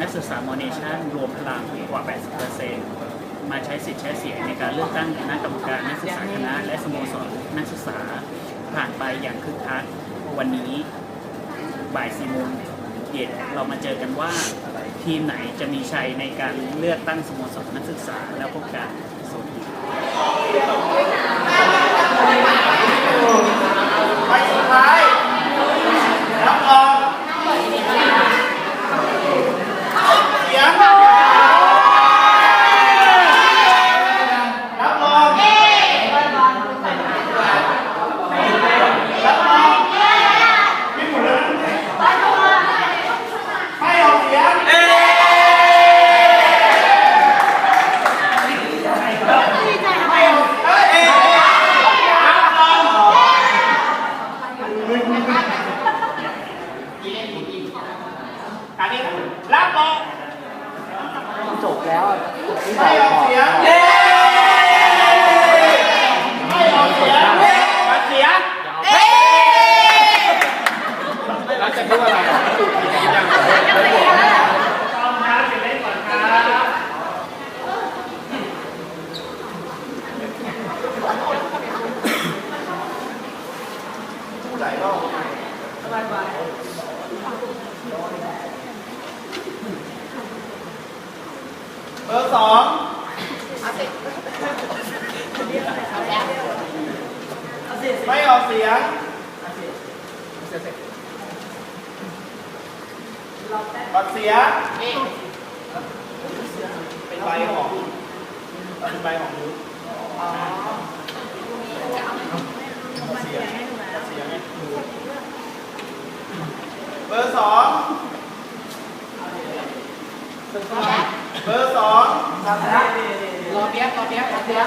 นักศึกษาโมเนชั่นรวมพลังกว่า 80%มาใช้สิทธิ์ใช้เสียงในการเลือกตั้งคณะกรรมการนักศึกษาคณะ และสโมสรนักศึกษาผ่านไปอย่างคึกคักวันนี้บ่ายสี่โมงเย็นเรามาเจอกันว่าทีมไหนจะมีชัยในการเลือกตั้งสโมสรนักศึกษาแล้วพบกันสวัสดี ไปสุดท้ายรับรองเสียงรับรองรับรองพี่หมุนเลยให้ออกเสียงให้ออกเอ้ยรับรอง อันนี้รับรอง จบ แล้วอะจบที่บไม่ออกเสียงไม่ออกเสียงมาเสียแล้วจะพูดอะไรต้องนะเสียงเล่นก่อนครับายรอบ เบอร์สองไม่ออกเสียงบัดเสียงเป็นใบของเป็นใบของนู้เสียเสียไงเบอร์สอง เบอร์สองรอเปียกรอเปียกรอเปียก